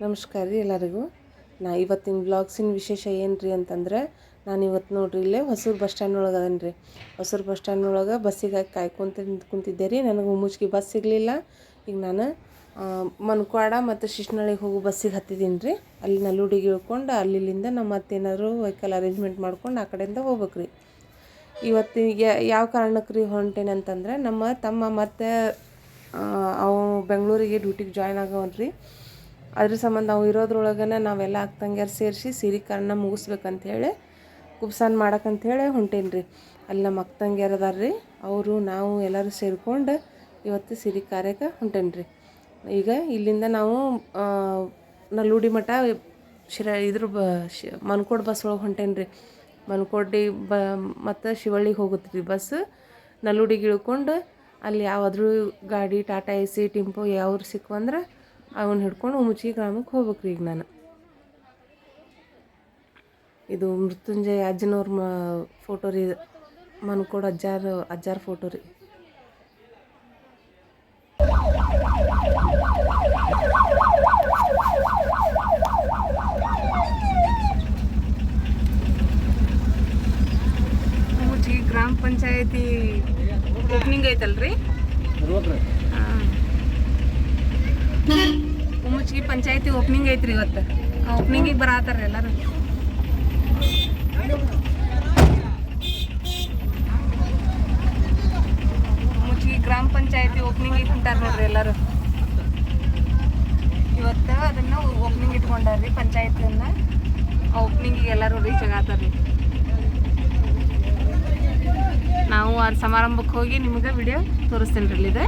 ನಮಸ್ಕಾರ ರೀ ಎಲ್ಲರಿಗೂ. ನಾ ಇವತ್ತಿನ ಬ್ಲಾಗ್ಸಿನ ವಿಶೇಷ ಏನು ರೀ ಅಂತಂದ್ರೆ, ನಾನು ಇವತ್ತು ನೋಡ್ರಿ ಇಲ್ಲೇ ಹೊಸೂರು ಬಸ್ ಸ್ಟ್ಯಾಂಡ್ ಒಳಗೆ ಅದನ್ ರೀ. ಹೊಸೂರು ಬಸ್ ಸ್ಟ್ಯಾಂಡ್ ಒಳಗೆ ಬಸ್ಸಿಗಾಗಿ ಕಾಯ್ಕೊಂತ ಕುಂತಿದ್ದೆ ರೀ. ನನಗೆ ಮುಚ್ಚಿಗೆ ಬಸ್ ಸಿಗಲಿಲ್ಲ. ಈಗ ನಾನು ಮನ್ಕ್ವಾಡ ಮತ್ತು ಶಿಶ್ನಳ್ಳಿಗೆ ಹೋಗೋ ಬಸ್ಸಿಗೆ ಹತ್ತಿದ್ದೀನಿ ರೀ. ಅಲ್ಲಿ ನಲ್ಲುಡಿಗೆ ಇಳ್ಕೊಂಡು ಅಲ್ಲಿಂದ ನಮ್ಮ ಮತ್ತೇನಾದರೂ ವೆಹಿಕಲ್ ಅರೇಂಜ್ಮೆಂಟ್ ಮಾಡ್ಕೊಂಡು ಆ ಕಡೆಯಿಂದ ಹೋಗ್ಬೇಕು ರೀ. ಇವತ್ತು ಯಾವ ಕಾರಣಕ್ಕೆ ರೀ ಹೊಂಟೇನೆ ಅಂತಂದ್ರೆ, ನಮ್ಮ ತಮ್ಮ ಮತ್ತು ಅವು ಬೆಂಗಳೂರಿಗೆ ಡ್ಯೂಟಿಗೆ ಜಾಯ್ನ್ ಆಗವನ್ ರೀ. ಅದ್ರ ಸಂಬಂಧ ನಾವು ಇರೋದ್ರೊಳಗನ ನಾವೆಲ್ಲ ಅಕ್ಕಂಗ್ಯಾರು ಸೇರಿಸಿ ಸಿರಿಕರಣ ಮುಗಿಸ್ಬೇಕಂತ ಹೇಳಿ ಕುಬ್ಸಾನ್ ಮಾಡಕ್ಕಂಥೇಳಿ ಹೊಂಟೇನಿ ರೀ ಅಲ್ಲಿ ನಮ್ಮ ಅಕ್ಕಂಗ್ಯಾರ ಅದಾರ ರೀ ಅವರು, ನಾವು ಎಲ್ಲರೂ ಸೇರಿಕೊಂಡು ಇವತ್ತು ಸಿರಿ ಕಾರ್ಯಕ್ಕೆ ಹೊಂಟೇನಿ ರೀ ಈಗ ಇಲ್ಲಿಂದ ನಾವು ನಲ್ಲೂಡಿ ಮಠ ಶಿರ, ಇದ್ರ ಬ, ಶಿ, ಮನ್ಕೋಡ್ ಬಸ್ ಒಳಗೆ ಹೊಂಟೇನಿ ರೀ ಮನ್ಕೋಡಿ ಬ, ಮತ್ತು ಶಿವಳ್ಳಿಗೆ ಹೋಗುತ್ತೆ ರೀ ಬಸ್. ನಲ್ಲೂಡಿಗೆ ಇಳ್ಕೊಂಡು ಅಲ್ಲಿ ಯಾವಾದರೂ ಗಾಡಿ, ಟಾಟಾ ಎ ಸಿ, ಟಿಂಪೋ ಯಾವ್ರು ಸಿಕ್ವಂದ್ರೆ ಅವನ್ನ ಹಿಡ್ಕೊಂಡು ಉಮುಚಿ ಗ್ರಾಮಕ್ಕೆ ಹೋಗ್ಬೇಕು ರೀ ಈಗ ನಾನು. ಇದು ಮೃತ್ಯುಂಜಯ ಅಜ್ಜನವ್ರ ಮ ಫೋಟೋ ರೀ ಇದು. ಮನ್ಕೋಡ್ ಅಜ್ಜಾರ ಅಜ್ಜಾರ ಫೋಟೋ ರೀ. ಗ್ರಾಮ ಪಂಚಾಯತಿ ಓಪನಿಂಗ್ ಐತಲ್ರಿ? ಉಮುಚ್ಗಿ ಪಂಚಾಯತಿ ಓಪನಿಂಗ್ ಐತ್ರಿ ಇವತ್ತು. ಆ ಓಪನಿಂಗಿಗೆ ಬರತ್ತಾರ ಎಲ್ಲರೂ. ಕುಮುಚ್ಗಿ ಗ್ರಾಮ ಪಂಚಾಯತಿ ಓಪನಿಂಗ್ ಇಟ್ಕೊಂಡಾರ ನೋಡ್ರಿ ಎಲ್ಲರೂ. ಇವತ್ತು ಅದನ್ನ ಓಪನಿಂಗ್ ಇಟ್ಕೊಂಡಾರ್ರಿ ಪಂಚಾಯತಿಯನ್ನ. ಆ ಓಪನಿಂಗಿಗೆ ಎಲ್ಲರೂ ರೀಚ್ ಆಗತ್ತಾರ್ರಿ. ನಾವು ಆ ಸಮಾರಂಭಕ್ಕೆ ಹೋಗಿ ನಿಮಗೆ ವಿಡಿಯೋ ತೋರಿಸ್ತೀನಿ ರೀ ಇಲ್ಲಿದೆ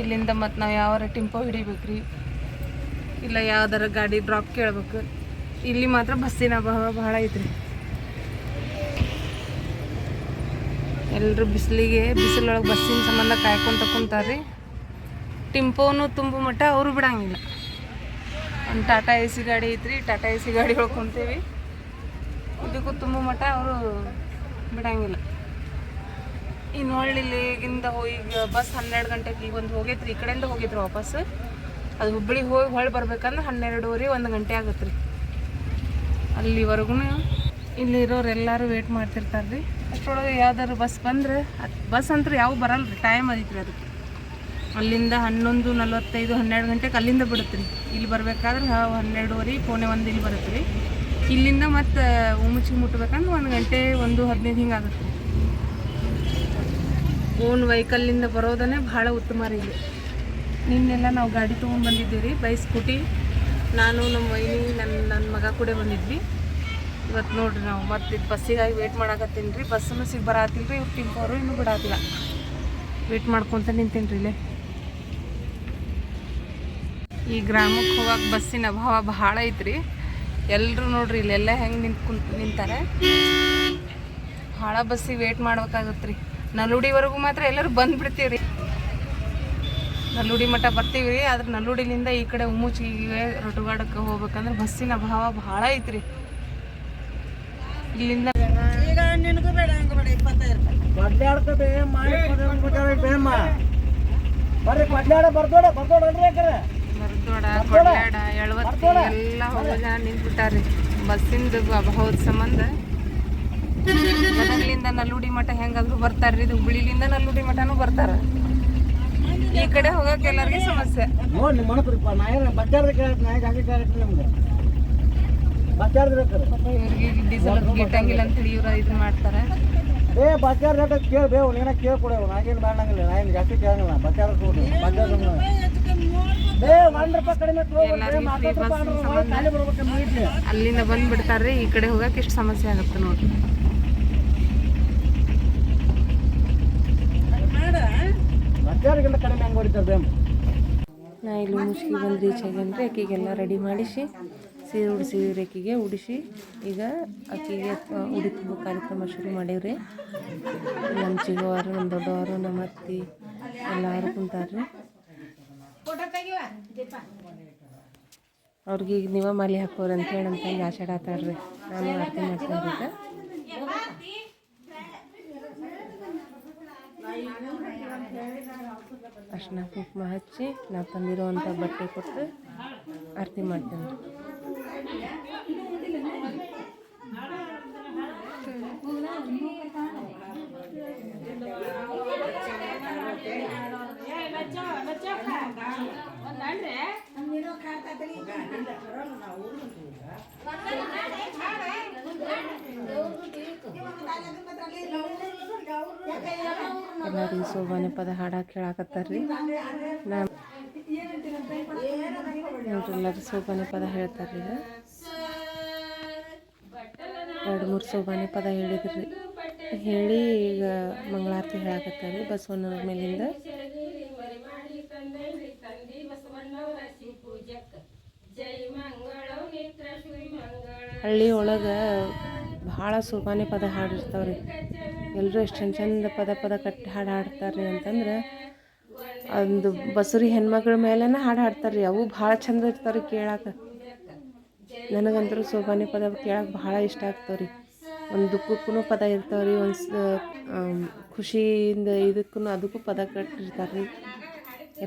ಇಲ್ಲಿಂದ ಮತ್ತು ನಾವು ಯಾವಾರ ಟಿಂಪೋ ಹಿಡಿಬೇಕ್ರಿ? ಇಲ್ಲ ಯಾವ್ದಾರ ಗಾಡಿ ಡ್ರಾಪ್ ಕೇಳ್ಬೇಕು. ಇಲ್ಲಿ ಮಾತ್ರ ಬಸ್ಸಿನ ಅಭಾವ ಬಹಳ ಐತ್ರಿ. ಎಲ್ಲರೂ ಬಿಸಿಲಿಗೆ, ಬಿಸಿಲೊಳಗೆ ಬಸ್ಸಿನ ಸಂಬಂಧ ಕಾಯ್ಕೊಂತ ಕುಂತಾರ್ರಿ ಟಿಂಪೋನು ತುಂಬು ಮಟ್ಟ ಅವರು ಬಿಡಂಗಿಲ್ಲ. ಒಂದು ಟಾಟಾ ಎ ಸಿ ಗಾಡಿ ಐತ್ರಿ, ಟಾಟಾ ಎ ಸಿ ಗಾಡಿ ಕುಂತೇವಿ. ಇದಕ್ಕೂ ತುಂಬ ಮಟ್ಟ ಅವರು ಬಿಡಂಗಿಲ್ಲ. ಇನ್ನು ಹೊಳ್ಳಿಲಿಗಿಂದ ಹೋಗಿ ಈಗ ಬಸ್ ಹನ್ನೆರಡು ಗಂಟೆಗೆ ಈಗ ಒಂದು ಹೋಗೈತ್ರಿ. ಈ ಕಡೆಯಿಂದ ಹೋಗಿದ್ರು ವಾಪಸ್. ಅದು ಹುಬ್ಬಳ್ಳಿ ಹೋಗಿ ಹೊಳ್ಳಿ ಬರ್ಬೇಕಂದ್ರೆ ಹನ್ನೆರಡುವರೆ ಒಂದು ಗಂಟೆ ಆಗತ್ತೆ ರೀ ಅಲ್ಲಿವರೆಗೂ ಇಲ್ಲಿರೋರು ಎಲ್ಲರೂ ವೇಟ್ ಮಾಡ್ತಿರ್ತಾರೆ ರೀ ಅಷ್ಟರೊಳಗೆ ಯಾವ್ದಾದ್ರು ಬಸ್ ಬಂದ್ರೆ ಬಸ್ ಅಂತೂ ಯಾವ ಬರಲ್ಲ ರೀ ಟೈಮ್ ಐತ್ರಿ ಅದಕ್ಕೆ. ಅಲ್ಲಿಂದ ಹನ್ನೊಂದು ನಲ್ವತ್ತೈದು, ಹನ್ನೆರಡು ಗಂಟೆಗೆ ಅಲ್ಲಿಂದ ಬಿಡುತ್ತೆ ರೀ ಇಲ್ಲಿ ಬರಬೇಕಾದ್ರೆ ಹನ್ನೆರಡುವರೆ ಪೋಣೆ ಒಂದು ಇಲ್ಲಿ ಬರುತ್ತೆ ರೀ ಇಲ್ಲಿಂದ ಮತ್ತು ಉಮುಚಿಗೆ ಮುಟ್ಬೇಕಂದ್ರೆ ಒಂದು ಗಂಟೆ, ಒಂದು ಹದಿನೈದು ಹಿಂಗೆ ಆಗುತ್ತೆ ರೀ ಓನ್ ವೆಹಿಕಲ್ಲಿಂದ ಬರೋದನ್ನೇ ಭಾಳ ಉತ್ತಮ ರೀ ನಿನ್ನೆಲ್ಲ ನಾವು ಗಾಡಿ ತೊಗೊಂಡು ಬಂದಿದ್ದೀವಿ ರೀ ಬೈ ಸ್ಕೂಟಿ. ನಾನು ನಮ್ಮ ವೈನಿ ನನ್ನ ನನ್ನ ಮಗ ಕೂಡ ಬಂದಿದ್ವಿ. ಇವತ್ತು ನೋಡ್ರಿ ನಾವು, ಮತ್ತೆ ಬಸ್ಸಿಗಾಗಿ ವೇಟ್ ಮಾಡಾಕತ್ತೀನಿ ರೀ. ಬಸ್ಸನ್ನು ಸಿಗ್ ಬರತ್ತಿಲ್ಲ ರೀ ಇವ್ರು ಟಿಂಪೋರು ಇನ್ನೂ ಬಿಡಾತಿಲ್ಲ. ವೇಟ್ ಮಾಡ್ಕೊತ ನಿಂತೀನಿ ರೀ ಇಲ್ಲೇ. ಈ ಗ್ರಾಮಕ್ಕೆ ಹೋಗಕ್ಕೆ ಬಸ್ಸಿನ ಅಭಾವ ಭಾಳ ಐತ್ರಿ. ಎಲ್ಲರೂ ನೋಡ್ರಿ ಇಲ್ಲೆಲ್ಲ ಹೆಂಗೆ ನಿಂತ್ ಕುಂತ್ ನಿಂತಾರೆ. ಭಾಳ ಬಸ್ಸಿಗೆ ವೇಟ್ ಮಾಡ್ಬೇಕಾಗತ್ತೆ ರೀ ನಲ್ಲುಡಿವರೆಗೂ ಮಾತ್ರ ಎಲ್ಲರೂ ಬಂದ್ಬಿಡ್ತೀವಿ ರೀ ನಲ್ಲುಡಿ ಮಠ ಬರ್ತೀವಿ ರೀ ಆದ್ರೆ ನಲ್ಲುಡಿಲಿಂದ ಈ ಕಡೆ ಉಮ್ಮುಚಿಗೆ ರೊಟುಗಾಡಕ್ಕೆ ಹೋಗ್ಬೇಕಂದ್ರೆ ಬಸ್ಸಿನ ಅಭಾವ ಭಾಳ ಐತ್ರಿ. ಇಲ್ಲಿಂದ ಬರ್ದೋಡ. ಎಲ್ಲ ಹೋಗೋ ಜನ ನಿಂತ್ಬಿಟ್ಟಾರ್ರಿ. ಬಸ್ಸಿಂದ ಅಭಾವದ ಸಂಬಂಧ. ಗದಗ್ಲಿಂದ ನಲ್ಲುಡಿ ಮಠ ಹೆಂಗಾದ್ರು ಬರ್ತಾರ್ರಿ ಇದು ಹುಬ್ಳಿಲಿಂದ ನಲ್ಲುಡಿ ಮಠನೂ ಬರ್ತಾರ. ಈ ಕಡೆ ಹೋಗಕ್ಕೆ ಎಲ್ಲರಿಗೂ ಸಮಸ್ಯೆ. ನೋಡಿ ಮನಸ್ಸು ನಾ ಏನು ಬಚ್ಚಾರ್ದ ಕೇಳಕ್ಕೆ ನಾ ಹಂಗೆ ಕೇಳಕ್ಕೆ ನಿಮ್ಗೆ. ಬಚ್ಚಾರ್ದ ಬೇಕಾರೆ ಇವ್ರಿಗೆ ಡೀಸೆಲ್ ಗಿಟ್ಟಂಗಿಲ್ಲ ಅಂತೇಳಿ ಇವ್ರು ಇದು ಮಾಡ್ತಾರೆ. ಏ ಬಚ್ಚಾರ ರೇಟ್ ಕೇಳಿ ಬೇವು ನೀನ ನಾಗೇನು ಬೇಡಂಗಿಲ್ಲ ನಾ ಏನು ಜಾಸ್ತಿ ಕೇಳಂಗಿಲ್ಲ ಬಚ್ಚಾರ ಕೊಡಿ ಬಚ್ಚಾರ ಒಂದು ರೂಪಾಯಿ ಕಡಿಮೆ ಬರ್ಬೇಕು ಅಲ್ಲಿಂದ ಬಂದ್ಬಿಡ್ತಾರ್ರಿ ಈ ಕಡೆ ಹೋಗಕ್ಕೆ ಎಷ್ಟು ಸಮಸ್ಯೆ ಆಗುತ್ತೆ ನೋಡ್ರಿ ಬಚ್ಚಾರಿಗಿಂತ ಕಡಿಮೆ ಹೆಂಗೆ ಹೊಡಿತಾರೆ ಬೇಮ್ ನಾ ಇಲ್ಲಿ ಮುಸ್ಕಿ ಬಂದು ರೀಚ್ ಆಗ್ಯಂದ್ರೆ ಆಕಿಗೆಲ್ಲ ರೆಡಿ ಮಾಡಿಸಿ, ಸೀರೆ ಉಡಿಸಿದ್ರೆ ಆಕೆಗೆ ಉಡಿಸಿ, ಈಗ ಅಕ್ಕಿಗೆ ಉಡಿ ಕಾರ್ಯಕ್ರಮ ಶುರು ಮಾಡೀವ್ರಿ. ನಮ್ಮ ಚಿಗವರು ನಮ್ಮ ದೊಡ್ಡವರು, ನಮ್ಮ ಅತ್ತಿ, ಎಲ್ಲರೂ ಕುಂತಾರ್ರಿ. ಅವ್ರಿಗೆ ಈಗ ನೀವ ಮಾಲಿ ಹಾಕೋರಿ ಅಂತ ಹೇಳಿ ಆಶಾಡ ಆಷಾಢ ನಾನು ಅರ್ಥ ಮಾಡ್ಕೊಂಡ್ರಿ ಅರ್ಶಿನ ಕುಂಕುಮ ಹಚ್ಚಿ ನಾವು ತಂದಿರೋವಂಥ ಬಟ್ಟೆ ಕೊಟ್ಟು ಆರತಿ ಮಾಡ್ತೇನೆ ಎಲ್ಲರಿಗೂ ಸೋಬಾನೆ ಪದ ಹಾಡಾಕಿ ಕೇಳಾಕತ್ತಾರ್ರಿ. ನೋಡ್ರಿ ಎಲ್ಲರೂ ಸೋಬಾನೆ ಪದ ಹೇಳ್ತಾರ್ರಿ ಈಗ. ಎರಡು ಮೂರು ಸೋಬಾನೆ ಪದ ಹೇಳಿದ್ರಿ. ಹೇಳಿ ಈಗ ಮಂಗಳಾರತಿ ಹೇಳಾಕತ್ತಾರ್ರಿ ಬಸವಣ್ಣವ್ರ ಮೇಲಿಂದ. ಹಳ್ಳಿ ಒಳಗೆ ಭಾಳ ಸೋಬಾನೆ ಪದ ಹಾಡಿರ್ತಾವ್ರಿ. ಎಲ್ಲರೂ ಎಷ್ಟು ಚಂದ ಚಂದ ಪದ ಪದ ಕಟ್ಟಿ ಹಾಡು ಹಾಡ್ತಾರೆ ಅಂತಂದ್ರೆ ಒಂದು ಬಸುರಿ ಹೆಣ್ಮಕ್ಳ ಮೇಲೇ ಹಾಡು ಹಾಡ್ತಾರೆ ಅವು ಭಾಳ ಚಂದ ಇರ್ತಾವ್ರಿ ಕೇಳಕ್ಕೆ ನನಗಂತರೂ ಸೋಬಾನೆ ಪದ ಕೇಳಕ್ಕೆ ಭಾಳ ಇಷ್ಟ ಆಗ್ತಾವ್ರಿ. ಒಂದು ದುಃಖಕ್ಕೂ ಪದ ಇರ್ತಾವ್ರಿ, ಒಂದು ಸ ಖುಷಿಯಿಂದ ಇದಕ್ಕೂ ಅದಕ್ಕೂ ಪದ ಕಟ್ಟಿರ್ತಾರೆ ರೀ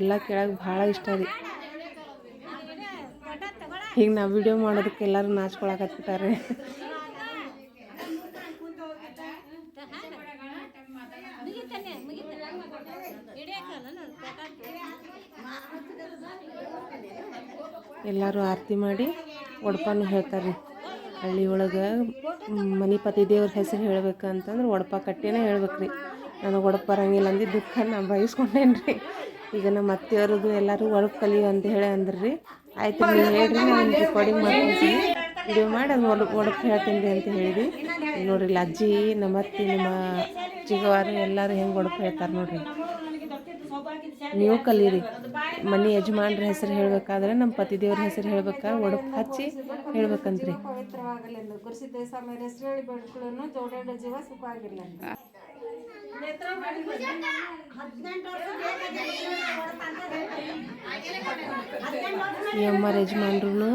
ಎಲ್ಲ ಕೇಳಕ್ಕೆ ಭಾಳ ಇಷ್ಟ ರೀ. ಈಗ ನಾ ವಿಡಿಯೋ ಮಾಡೋದಕ್ಕೆ ಎಲ್ಲರೂ ನಾಚ್ಕೊಳಕತ್ಬಿಟ್ಟಾರೆ ಎಲ್ಲರೂ ಆರತಿ ಮಾಡಿ ಒಡಪನೂ ಹೇಳ್ತಾರೆ ರೀ. ಹಳ್ಳಿ ಒಳಗೆ ಮನೆ ಪತಿ ದೇವ್ರ ಹೆಸರು ಹೇಳ್ಬೇಕು ಅಂತಂದ್ರೆ ಒಡಪ ಕಟ್ಟಿನೇ ಹೇಳ್ಬೇಕು ರೀ. ನನಗೆ ಒಡಪ ಬರಂಗಿಲ್ಲ ಅಂದು ದುಃಖ ನಾನು ಬಯಸ್ಕೊಂಡೇನು ರೀ. ಈಗ ನಮ್ಮ ಅತ್ತೆಯವ್ರದ್ದು ಎಲ್ಲರೂ ಒಡಪ್ ಕಲಿ ಅಂತ ಹೇಳಿ ಅಂದ್ರಿ ರೀ. ಆಯ್ತು, ನೀವು ಹೇಳ್ರಿ ನಾನು ರೆಕಾರ್ಡಿಂಗ್ ಮಾಡ್ತೀನಿ ವಿಡಿಯೋ ಮಾಡಿ, ಅದು ಒಡ, ಒಡಪ್ ಹೇಳ್ತೀನಿ ಅಂತ ಹೇಳಿದ್ವಿ ನೋಡ್ರಿ ಅಜ್ಜಿ ನಮ್ಮ ಅತ್ತಿ, ನಮ್ಮ ಚಿಗವಾರು ಎಲ್ಲರೂ ಹೆಂಗೆ ಒಡಪ್ ಹೇಳ್ತಾರೆ ನೋಡ್ರಿ. ನೀವು ಕಲೀರಿ. ಮನೆ ಯಜಮಾನ್ರ ಹೆಸರು ಹೇಳ್ಬೇಕಾದ್ರೆ ನಮ್ಮ ಪತಿದೇವ್ರ ಹೆಸರು ಹೇಳ್ಬೇಕಾ? ಒಡಪ್ ಹಚ್ಚಿ ಹೇಳ್ಬೇಕಂತ್ರಿ. ಯಜಮಾನ್ರು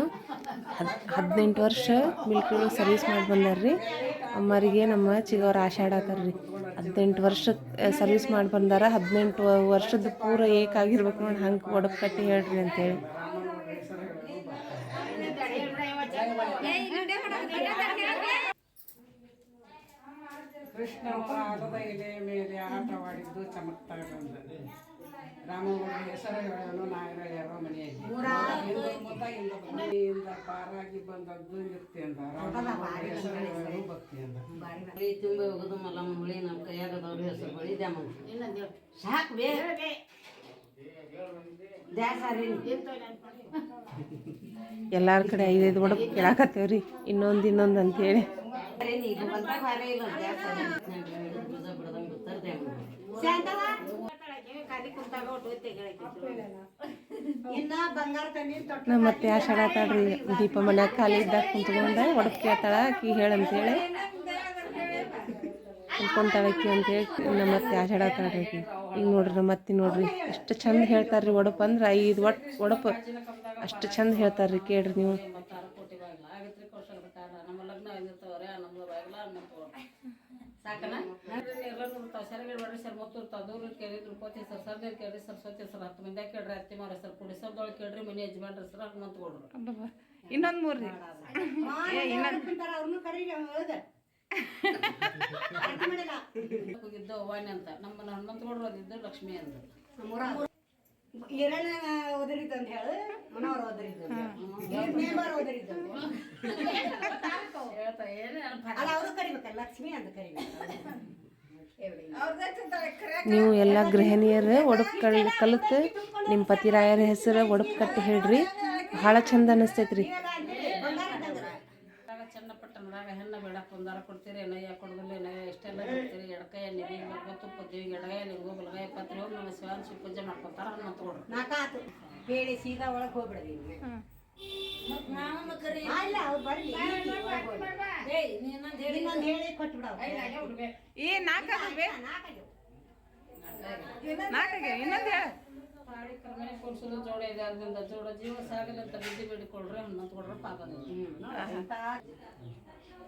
ಹದ್ ಹದಿನೆಂಟು ವರ್ಷ ಮಿಲ್ಕಿಗಳು ಸರ್ವಿಸ್ ಮಾಡಿ ಬಂದಾರ್ರಿ. ಅಮ್ಮರಿಗೆ ನಮ್ಮ ಚಿಗವ್ರು ಆಶಾಡತ್ತಾರ ರೀ ಹದಿನೆಂಟು ವರ್ಷ ಸರ್ವಿಸ್ ಮಾಡಿ ಬಂದಾರ. ಹದಿನೆಂಟು ವರ್ಷದ ಪೂರ ಏಕಾಗಿರ್ಬೇಕು ನೋಡಿ, ಹಂಗೆ ಒಡಪ್ ಕಟ್ಟಿ ಹೇಳ್ರಿ ಅಂತೇಳಿ. ಕೃಷ್ಣ ಮೇಲೆ ಆಟವಾಡಿದ್ದು ಚಮತ್ಕಾರ. ರಾಮಗೌಡ ಹೆಸರು ಹೇಳೋನು ಮುತ್ತ ಹಿಂದೂ ಮನೆಯಿಂದ ಪಾರಾಗಿ ಬಂದದ್ದು ರಾಮಗೌಡ ಹೆಸರು ಹೇಳೋನು ಭಕ್ತಿ ಅಂದ. ಬಳಿ ತುಂಬಿ ಹೋಗೋದು ಹುಳಿ ನಮ್ಮ ಕೈಯಾಗದವ್ರ ಹೆಸರು ಬಳಿ ದ್ಯಾಮ ಸಾಕು ಎಲ್ಲಾರ ಕಡೆ ಐದೈದು ಒಡಪ್ ಕೇಳಾಕತ್ತೇವ್ರಿ. ಇನ್ನೊಂದು ಇನ್ನೊಂದು ಅಂತೇಳಿ. ಈಗ ಮತ್ತೆ ಆ ನಮ್ಮ ಆಶಾಡತ್ತಾಳ್ರಿ ದೀಪ ಮನ್ಯಾಗ ಖಾಲಿ ಇದ್ದಾಗ ಕುಂತ್ಕೊಂಡ ಒಡಕ್ ಕೇಳ್ತಾಳ ಆಕಿ ಹೇಳಂತೇಳಿ ಕುಂತ್ಕೊಂತಾಳ ಆಕಿ ಅಂತೇಳಿ ನಮ್ಮ ಮತ್ತೆ ಆಶಾಡತ್ತಾಳ್ರಿ ಆಕಿ ಈಗ ನೋಡ್ರಿ ನಮ್ಮ ಅತ್ತಿ ನೋಡ್ರಿ ಎಷ್ಟು ಚಂದ ಹೇಳ್ತಾರ್ರಿ ಒಡಪ್ ಅಂದ್ರೆ ಐದು ಒಟ್ ಒಡಪ್. ಅಷ್ಟು ಚಂದ ಹೇಳ್ತಾರ್ರಿ ಕೇಳ್ರಿ ನೀವು. ಎಂಬತ್ತಾರು ಬಡ್ರಿ ಸರ್ ಮತ್ತೂರು ಇರ್ತಾವ ದೂರ ಕೇಳಿ ತಿರುಪತಿ ಸರ್ ಸರ್ದೇವ್ ಕೇಳ್ರಿ ಸರಸ್ವತಿ ಸರ್ ಹತ್ತು ಮಂದಿ ಕೇಳ್ರಿ ಅತ್ತಿ ಮಾರ ಸರ್ ಕುಡಿಸದೊಳಗೆ ಕೇಳ್ರಿ ಮನೆ ಯಜಮಾನ್ರ ಸರ್ ಹನುಮಂತ ಕೊಡ್ರಿ ಇನ್ನೊಂದು ಮೂರು ರೀ. ಅವ್ರನ್ನು ಕರೀರಿ ಹೋಗಿದ್ದ ವಾಣಿ ಅಂತ. ನಮ್ಮ ಹನುಮಂತ ಗೌಡ್ರು ಅದಿದ್ದು ಲಕ್ಷ್ಮಿ ಅಂತ ಹೇಳಿ ಮೇಂಬರ್ ಅಲ್ಲ ಅವರು ಕರಿಬೇಕಲ್ಲ ಲಕ್ಷ್ಮಿ ಅಂತ ಕರಿಬೇಕು ನೀವು ಎಲ್ಲ ಗೃಹಿಣಿಯರು ಒಡಪ್ ಕಲ್ ಕಲಿತು ನಿಮ್ಮ ಪತಿರಾಯರ ಹೆಸರು ಒಡಪ್ ಕಟ್ಟಿ ಹೇಳ್ರಿ. ಭಾಳ ಚಂದ ಅನಿಸ್ತೈತ್ರಿ. ಚನ್ನಪಟ್ಟಣದಾಗ ಹೆಣ್ಣ ಬೇಡಕ್ಕೆ ಒಂದಾರ ಕೊಡ್ತೀರಿ ನಯ್ಯ ಕೊಡೋದಿಲ್ಲ ನಯ್ಯ ಇಷ್ಟೆಲ್ಲ ಕೊಡ್ತೀರಿ ಎಡಕೈ ನಿಧಿ ತುಪ್ಪ ದೇವಿಗೆ ಎಡಗೈಯ ನಿಗೋ ಬಲಗೈ ಪತ್ರಿ ಹೋಗಿ ನಮ್ಮ ಶಿವಾಂಶಿ ಪೂಜೆ ಮಾಡ್ಕೊತಾರ ಹನುಮಂತ ಕೊಡ್ರಿ ನಾಕಾತು. ಹೇಳಿ ಸೀದಾ ಒಳಗೆ ಹೋಗ್ಬಿಡ್ರಿ ಅಲ್ಲ ಅವ್ರು ಬರ್ಲಿ. ಇನ್ನೊಂದು ಹೇಳಿ. ಕೊಟ್ಬಿಡವ್ ಏ ನಾಲ್ಕು ನಾಲ್ಕಾಗೆ ಇನ್ನೊಂದು ಹೇಳ.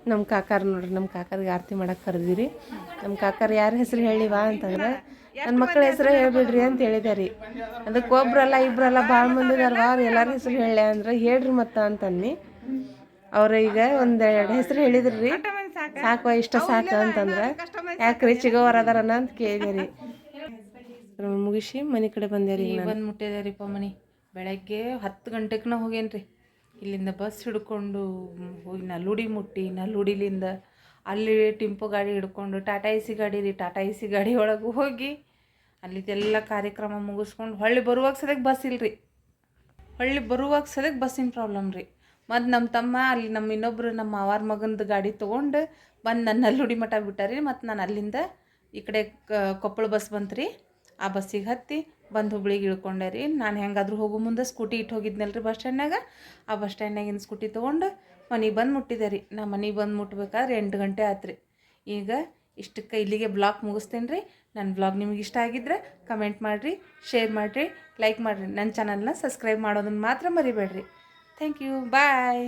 ನಮ್ಮ ಕಾಕಾರ ನೋಡ್ರಿ ನಮ್ಮ ಕಾಕರ್ಗೆ ಆರತಿ ಮಾಡಕ್ಕೆ ಕರೆದಿರಿ. ನಮ್ಮ ಕಾಕಾರ್ ಯಾರ ಹೆಸರು ಹೇಳಿವಾ ಅಂತಂದ್ರೆ ನನ್ನ ಮಕ್ಕಳ ಹೆಸರು ಹೇಳ್ಬಿಡ್ರಿ ಅಂತ ಹೇಳಿದೆ ರೀ ಅದಕ್ಕೆ ಒಬ್ರಲ್ಲ ಇಬ್ರಲ್ಲ ಭಾಳ ಮಂದಿ ಅವ್ರು ಎಲ್ಲರ ಹೆಸರು ಹೇಳ ಅಂದ್ರೆ ಹೇಳ್ರಿ ಮತ್ತ ಅಂತಂದು ಅವ್ರ ಈಗ ಒಂದ್ ಎರಡು ಹೆಸರು ಹೇಳಿದ್ರಿ. ಸಾಕು ಇಷ್ಟ ಸಾಕು ಅಂತಂದ್ರೆ. ಯಾಕ್ರಿ ಚಿಗೋವರ್ ಅಂತ ಕೇಳಿದೆ ರೀ ಮುಗಿಸಿ ಮನೆ ಕಡೆ ಬಂದೆ ರೀ ಬಂದು ಮುಟ್ಟಿದೆ ಮನೆ. ಬೆಳಗ್ಗೆ ಹತ್ತು ಗಂಟೆಗೆ ನಾ ಹೋಗೇನ್ರಿ. ಇಲ್ಲಿಂದ ಬಸ್ ಹಿಡ್ಕೊಂಡು ಹೋಗಿ ನಲ್ಲುಡಿ ಮುಟ್ಟಿ ನಲ್ಲುಡಿಲಿಂದ ಅಲ್ಲಿ ಟಿಂಪು ಗಾಡಿ ಹಿಡ್ಕೊಂಡು ಟಾಟಾ ಎ ಸಿ ಗಾಡಿ ರೀ. ಟಾಟಾ ಎ ಸಿ ಗಾಡಿ ಒಳಗೆ ಹೋಗಿ ಅಲ್ಲಿದೆಲ್ಲ ಕಾರ್ಯಕ್ರಮ ಮುಗಿಸ್ಕೊಂಡು ಹೊಳ್ಳಿ ಬರುವಾಗ ಸದ್ಯಕ್ಕೆ ಬಸ್ ಇಲ್ರಿ. ಹೊಳ್ಳಿ ಬರುವಾಗ ಸದ್ಯಕ್ಕೆ ಬಸ್ಸಿನ ಪ್ರಾಬ್ಲಮ್ ರೀ. ಮತ್ತು ನಮ್ಮ ತಮ್ಮ ಅಲ್ಲಿ ನಮ್ಮ ಇನ್ನೊಬ್ಬರು ನಮ್ಮ ಮಾವಾರ ಮಗಂದು ಗಾಡಿ ತೊಗೊಂಡು ಬಂದು ನನ್ನ ನಲ್ಲುಡಿ ಮಠ ಬಿಟ್ಟಾರಿ. ಮತ್ತು ನಾನು ಅಲ್ಲಿಂದ ಈ ಕಡೆ ಕೊಪ್ಪಳ ಬಸ್ ಬಂತು ರೀ ಆ ಬಸ್ಸಿಗೆ ಹತ್ತಿ ಬಂದು ಹುಬ್ಳಿಗೆ ಇಳ್ಕೊಂಡೆ ರೀ. ನಾನು ಹೆಂಗಾದ್ರೂ ಹೋಗೋ ಮುಂದೆ ಸ್ಕೂಟಿ ಇಟ್ಟು ಹೋಗಿದ್ನಲ್ಲ ರೀ ಬಸ್ ಸ್ಟ್ಯಾಂಡ್ನಾಗ ಆ ಬಸ್ ಸ್ಟ್ಯಾಂಡ್ನಾಗಿನ ಸ್ಕೂಟಿ ತೊಗೊಂಡು ಮನೆಗೆ ಬಂದು ಮುಟ್ಟಿದೆ ರೀ. ನಾ ಮನೆಗೆ ಬಂದು ಮುಟ್ಬೇಕಾದ್ರೆ ಎಂಟು ಗಂಟೆ ಆಯ್ತು ರೀ. ಈಗ ಇಷ್ಟಕ್ಕೆ ಇಲ್ಲಿಗೆ ಬ್ಲಾಗ್ ಮುಗಿಸ್ತೇನೆ ರೀ. ನನ್ನ ಬ್ಲಾಗ್ ನಿಮ್ಗೆ ಇಷ್ಟ ಆಗಿದ್ರೆ ಕಮೆಂಟ್ ಮಾಡಿರಿ, ಶೇರ್ ಮಾಡಿರಿ, ಲೈಕ್ ಮಾಡಿರಿ. ನನ್ನ ಚಾನಲ್ನ ಸಬ್ಸ್ಕ್ರೈಬ್ ಮಾಡೋದನ್ನು ಮಾತ್ರ ಮರಿಬೇಡ್ರಿ. Thank you, bye.